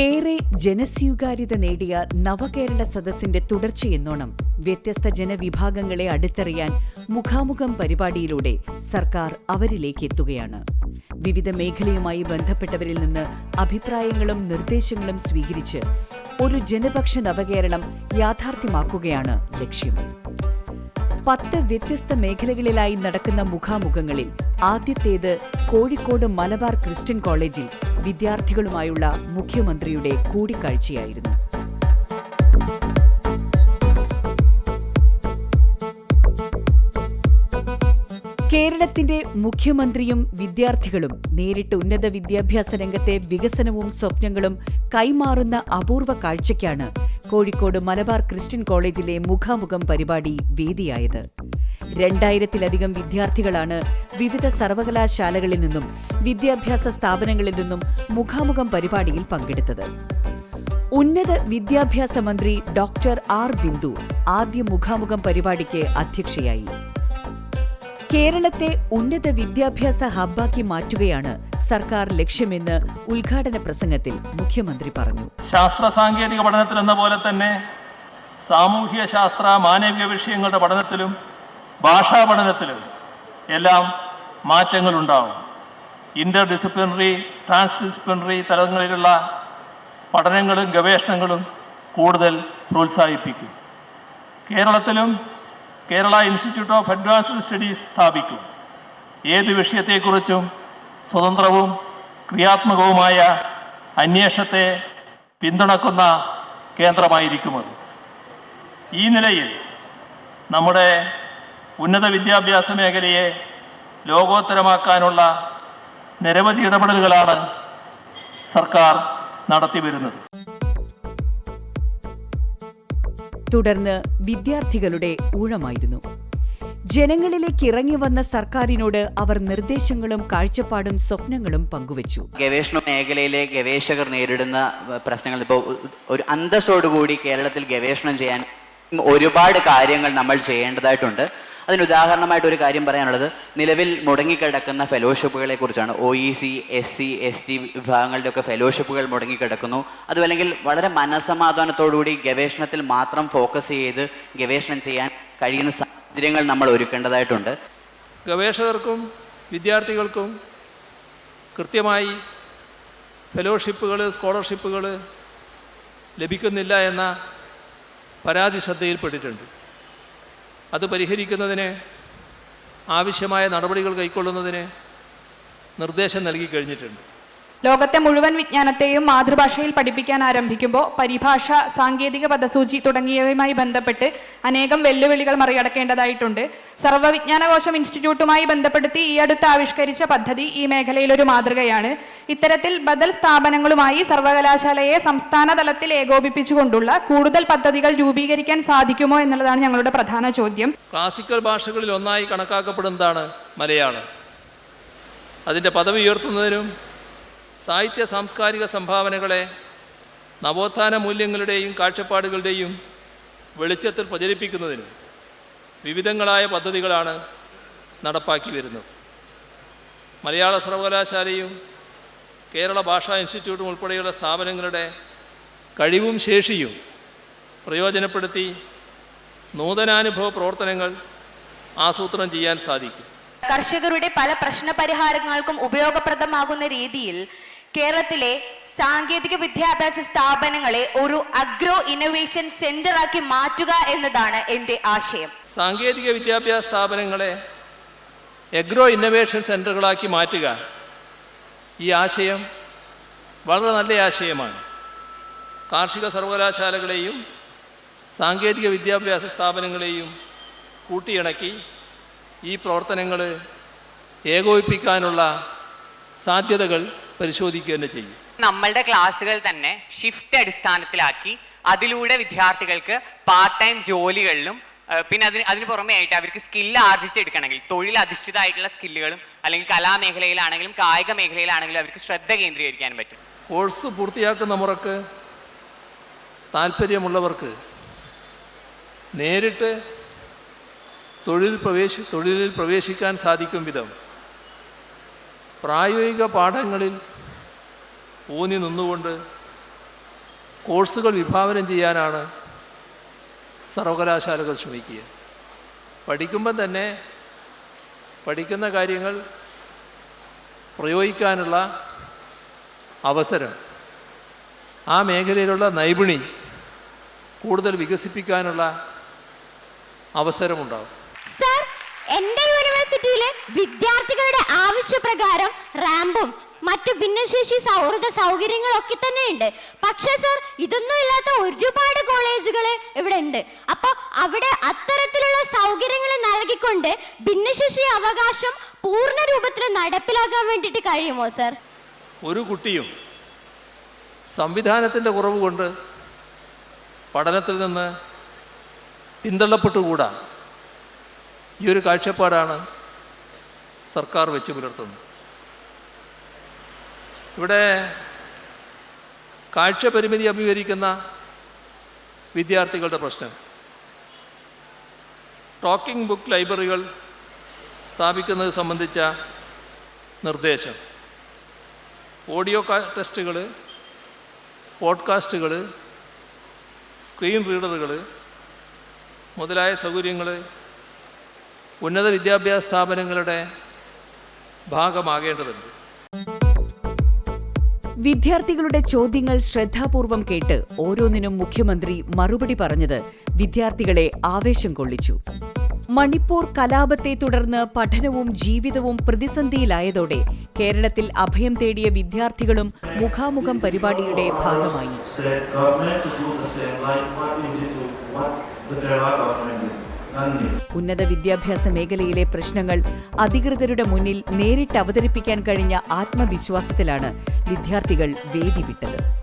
ഏറെ ജനസ്വീകാര്യത നേടിയ നവകേരള സദസ്സിന്റെ തുടർച്ചയെന്നോണം വ്യത്യസ്ത ജനവിഭാഗങ്ങളെ അടുത്തറിയാൻ മുഖാമുഖം പരിപാടിയിലൂടെ സർക്കാർ അവരിലേക്ക് എത്തുകയാണ് വിവിധ മേഖലയുമായി ബന്ധപ്പെട്ടവരിൽ നിന്ന് അഭിപ്രായങ്ങളും നിർദ്ദേശങ്ങളും സ്വീകരിച്ച് ഒരു ജനപക്ഷ നവകേരളം യാഥാർത്ഥ്യമാക്കുകയാണ് ലക്ഷ്യം. പത്ത് വ്യത്യസ്ത മേഖലകളിലായി നടക്കുന്ന മുഖാമുഖങ്ങളിൽ ആദ്യത്തേത് കോഴിക്കോട് മലബാർ ക്രിസ്ത്യൻ കോളേജിൽ വിദ്യാർത്ഥികളുമായുള്ള മുഖ്യമന്ത്രിയുടെ കൂടിക്കാഴ്ചയായിരുന്നു. കേരളത്തിന്റെ മുഖ്യമന്ത്രിയും വിദ്യാർത്ഥികളും നേരിട്ട് ഉന്നത വിദ്യാഭ്യാസ രംഗത്തെ വികസനവും സ്വപ്നങ്ങളും കൈമാറുന്ന അപൂർവ കാഴ്ചയ്ക്കാണ് കോഴിക്കോട് മലബാർ ക്രിസ്ത്യൻ കോളേജിലെ മുഖാമുഖം പരിപാടി വേദിയായത്. രണ്ടായിരത്തിലധികം വിദ്യാർത്ഥികളാണ് വിവിധ സർവകലാശാലകളിൽ നിന്നും വിദ്യാഭ്യാസ സ്ഥാപനങ്ങളിൽ നിന്നും മുഖാമുഖം പരിപാടിയിൽ പങ്കെടുത്തത്. ഉന്നത വിദ്യാഭ്യാസ മന്ത്രി ഡോക്ടർ ആർ ബിന്ദു ആദ്യ മുഖാമുഖം പരിപാടിക്ക് അധ്യക്ഷയായി. കേരളത്തെ ഉന്നത വിദ്യാഭ്യാസ ഹബ്ബാക്കി മാറ്റുകയാണ് സർക്കാർ ലക്ഷ്യമെന്ന് ഉദ്ഘാടന പ്രസംഗത്തിൽ മുഖ്യമന്ത്രി പറഞ്ഞു. ശാസ്ത്ര സാങ്കേതിക പഠനത്തിൽ എന്ന പോലെ തന്നെ സാമൂഹ്യ ശാസ്ത്ര മാനവിക വിഷയങ്ങളുടെ പഠനത്തിലും ഭാഷാ പഠനത്തിലും എല്ലാം മാറ്റങ്ങളുണ്ടാവും ഇന്റർ ഡിസിപ്ലിനറി ട്രാൻസ് ഡിസിപ്ലിനറി തലങ്ങളിലുള്ള പഠനങ്ങളും ഗവേഷണങ്ങളും കൂടുതൽ പ്രോത്സാഹിപ്പിക്കും. കേരളത്തിലും Kerala institute of advanced studies സ്ഥാപിക്കും. ഏത് വിഷയത്തെക്കുറിച്ചും സ്വതന്ത്രവും ക്രിയാത്മകവുമായ അന്വേഷണത്തെ പിന്തുണക്കുന്ന കേന്ദ്രമായിരിക്കുമത് ഈ നിലയിൽ നമ്മുടെ ഉന്നത വിദ്യാഭ്യാസ മേഖലയെ ലോകോത്തരമാക്കാനുള്ള നിരവധി ഇടപെടലുകളാണ് സർക്കാർ നടത്തി വരുന്നത് തുടർന്ന് വിദ്യാർത്ഥികളുടെ ഊഴമായിരുന്നു. ജനങ്ങളിലേക്ക് ഇറങ്ങി വന്ന സർക്കാരിനോട് അവർ നിർദ്ദേശങ്ങളും കാഴ്ചപ്പാടും സ്വപ്നങ്ങളും പങ്കുവച്ചു. ഗവേഷണ മേഖലയിലെ ഗവേഷകർ നേരിടുന്ന പ്രശ്നങ്ങൾ ഇപ്പോൾ ഒരു അന്തസ്സോടുകൂടി കേരളത്തിൽ ഗവേഷണം ചെയ്യാൻ ഒരുപാട് കാര്യങ്ങൾ നമ്മൾ ചെയ്യേണ്ടതായിട്ടുണ്ട്. അതിന് ഉദാഹരണമായിട്ട് ഒരു കാര്യം പറയാനുള്ളത്. നിലവിൽ മുടങ്ങിക്കിടക്കുന്ന ഫെലോഷിപ്പുകളെ കുറിച്ചാണ്. O E C S C S T വിഭാഗങ്ങളുടെ ഒക്കെ ഫെലോഷിപ്പുകൾ മുടങ്ങിക്കിടക്കുന്നു. അതുമല്ലെങ്കിൽ വളരെ മനസമാധാനത്തോടുകൂടി ഗവേഷണത്തിൽ മാത്രം ഫോക്കസ് ചെയ്ത് ഗവേഷണം ചെയ്യാൻ കഴിയുന്ന സാഹചര്യങ്ങൾ നമ്മൾ ഒരുക്കേണ്ടതായിട്ടുണ്ട്. ഗവേഷകർക്കും വിദ്യാർത്ഥികൾക്കും കൃത്യമായി ഫെലോഷിപ്പുകൾ സ്കോളർഷിപ്പുകൾ ലഭിക്കുന്നില്ല എന്ന പരാതി ശ്രദ്ധയിൽപ്പെട്ടിട്ടുണ്ട്. അത് പരിഹരിക്കുന്നതിന് ആവശ്യമായ നടപടികൾ കൈക്കൊള്ളുന്നതിന് നിർദ്ദേശം നൽകി കഴിഞ്ഞിട്ടുണ്ട്. ലോകത്തെ മുഴുവൻ വിജ്ഞാനത്തെയും മാതൃഭാഷയിൽ പഠിപ്പിക്കാൻ ആരംഭിക്കുമ്പോൾ പരിഭാഷ സാങ്കേതിക പദസൂചി തുടങ്ങിയവയുമായി ബന്ധപ്പെട്ട് അനേകം വെല്ലുവിളികൾ മറികടക്കേണ്ടതായിട്ടുണ്ട്. സർവവിജ്ഞാനകോശം ഇൻസ്റ്റിറ്റ്യൂട്ടുമായി ബന്ധപ്പെടുത്തി ഈ അടുത്ത് ആവിഷ്കരിച്ച പദ്ധതി ഈ മേഖലയിൽ ഒരു മാതൃകയാണ്. ഇത്തരത്തിൽ ബദൽ സ്ഥാപനങ്ങളുമായി സർവകലാശാലയെ സംസ്ഥാന തലത്തിൽ ഏകോപിപ്പിച്ചുകൊണ്ടുള്ള കൂടുതൽ പദ്ധതികൾ രൂപീകരിക്കാൻ സാധിക്കുമോ എന്നുള്ളതാണ് ഞങ്ങളുടെ പ്രധാന ചോദ്യം. ക്ലാസിക്കൽ ഭാഷകളിൽ ഒന്നായി കണക്കാക്കപ്പെടുന്നതാണ് മലയാളം. അതിന്റെ പദവി ഉയർത്തുന്നതിനും സാഹിത്യ സാംസ്കാരിക സംഭാവനകളെ നവോത്ഥാന മൂല്യങ്ങളുടെയും കാഴ്ചപ്പാടുകളുടെയും വെളിച്ചത്തിൽ പ്രചരിപ്പിക്കുന്നതിന് വിവിധങ്ങളായ പദ്ധതികളാണ് നടപ്പാക്കി വരുന്നത്. മലയാള സർവകലാശാലയും കേരള ഭാഷാ ഇൻസ്റ്റിറ്റ്യൂട്ടും ഉൾപ്പെടെയുള്ള സ്ഥാപനങ്ങളുടെ കഴിവും ശേഷിയും പ്രയോജനപ്പെടുത്തി നൂതനാനുഭവ പ്രവർത്തനങ്ങൾ ആസൂത്രണം ചെയ്യാൻ സാധിക്കും. കർഷകരുടെ പല പ്രശ്ന പരിഹാരങ്ങൾക്കും ഉപയോഗപ്രദമാകുന്ന രീതിയിൽ കേരളത്തിലെ സാങ്കേതിക വിദ്യാഭ്യാസ സ്ഥാപനങ്ങളെ ഒരു അഗ്രോ ഇന്നൊവേഷൻ സെന്റർ ആക്കി മാറ്റുക എന്നതാണ് എന്റെ ആശയം. സാങ്കേതിക വിദ്യാഭ്യാസ സ്ഥാപനങ്ങളെ അഗ്രോ ഇന്നോവേഷൻ സെന്ററുകളാക്കി മാറ്റുക ഈ ആശയം വളരെ നല്ല ആശയമാണ്. കാർഷിക സർവകലാശാലകളെയും സാങ്കേതിക വിദ്യാഭ്യാസ സ്ഥാപനങ്ങളെയും കൂട്ടിയിണക്കി ഈ പ്രവർത്തനങ്ങൾ ഏകോപിപ്പിക്കാനുള്ള സാധ്യതകൾ പരിശോധിക്കുക തന്നെ ചെയ്യും. നമ്മളുടെ ക്ലാസ്സുകൾ തന്നെ ഷിഫ്റ്റ് അടിസ്ഥാനത്തിലാക്കി അതിലൂടെ വിദ്യാർത്ഥികൾക്ക് പാർട്ട് ടൈം ജോലികളിലും പിന്നെ അതിന് അതിന് പുറമേ ആയിട്ട് അവർക്ക് സ്കില്ല് ആർജിച്ചെടുക്കണമെങ്കിൽ തൊഴിലധിഷ്ഠിതമായിട്ടുള്ള സ്കില്ലുകളും അല്ലെങ്കിൽ കലാമേഖലയിലാണെങ്കിലും കായിക മേഖലയിലാണെങ്കിലും അവർക്ക് ശ്രദ്ധ കേന്ദ്രീകരിക്കാൻ പറ്റും. കോഴ്സ് പൂർത്തിയാക്കുന്ന മുറക്ക് താല്പര്യമുള്ളവർക്ക് നേരിട്ട് തൊഴിൽ പ്രവേശി തൊഴിലിൽ പ്രവേശിക്കാൻ സാധിക്കും വിധം. പ്രായോഗിക പാഠങ്ങളിൽ ഊന്നി നിന്നുകൊണ്ട് കോഴ്സുകൾ വിഭാവനം ചെയ്യാനാണ് സർവകലാശാലകൾ ശ്രമിക്കുക. പഠിക്കുമ്പം തന്നെ പഠിക്കുന്ന കാര്യങ്ങൾ പ്രയോഗിക്കാനുള്ള അവസരം ആ മേഖലയിലുള്ള നൈപുണി കൂടുതൽ വികസിപ്പിക്കാനുള്ള അവസരമുണ്ടാകും സർ എന്റെ യൂണിവേഴ്സിറ്റിയിലെ വിദ്യാർത്ഥികളുടെ ആവശ്യപ്രകാരം റാമ്പും മറ്റു ഭിന്നശേഷി സൗഹൃദ സൗകര്യങ്ങളൊക്കെ തന്നെ ഉണ്ട് പക്ഷേ സർ ഇതൊന്നും ഇല്ലാത്ത ഒരുപാട് കോളേജുകൾ ഇവിടെ ഉണ്ട് അപ്പോൾ അവിടെ അത്തരത്തിലുള്ള സൗകര്യങ്ങൾ നൽകിക്കൊണ്ട് ഭിന്നശേഷി അവകാശം പൂർണ രൂപത്തിൽ നടപ്പിലാക്കാൻ വേണ്ടിയിട്ട് കഴിയുമോ സർ ഒരു കുട്ടിയും സംവിധാനത്തിന്റെ കുറവ് കൊണ്ട് പഠനത്തിൽ നിന്ന് പിന്തള്ളപ്പെട്ടുകൂടാ. ഈ ഒരു കാഴ്ചപ്പാടാണ് സർക്കാർ വെച്ച് പുലർത്തുന്നത്. ഇവിടെ കാഴ്ച പരിമിതി അഭിമുഖീകരിക്കുന്ന വിദ്യാർത്ഥികളുടെ പ്രശ്നം. ടോക്കിംഗ് ബുക്ക് ലൈബ്രറികൾ സ്ഥാപിക്കുന്നത് സംബന്ധിച്ച നിർദ്ദേശം. ഓഡിയോ ടെസ്റ്റുകൾ പോഡ്കാസ്റ്റുകൾ സ്ക്രീൻ റീഡറുകൾ മുതലായ സൗകര്യങ്ങൾ ഉന്നത വിദ്യാഭ്യാസ സ്ഥാപനങ്ങളുടെ ഭാഗമാകേണ്ടതുണ്ട്. വിദ്യാർത്ഥികളുടെ ചോദ്യങ്ങൾ ശ്രദ്ധാപൂർവം കേട്ട് ഓരോന്നിനും മുഖ്യമന്ത്രി മറുപടി പറഞ്ഞത് വിദ്യാർത്ഥികളെ ആവേശം കൊള്ളിച്ചു. മണിപ്പൂർ കലാപത്തെ തുടർന്ന് പഠനവും ജീവിതവും പ്രതിസന്ധിയിലായതോടെ കേരളത്തിൽ അഭയം തേടിയ വിദ്യാർത്ഥികളും മുഖാമുഖം പരിപാടിയുടെ ഭാഗമായി. ഉന്നത വിദ്യാഭ്യാസ മേഖലയിലെ പ്രശ്നങ്ങൾ അധികൃതരുടെ മുന്നിൽ നേരിട്ട് അവതരിപ്പിക്കാൻ കഴിഞ്ഞ ആത്മവിശ്വാസത്തിലാണ് വിദ്യാർത്ഥികൾ വേദി വിട്ടത്.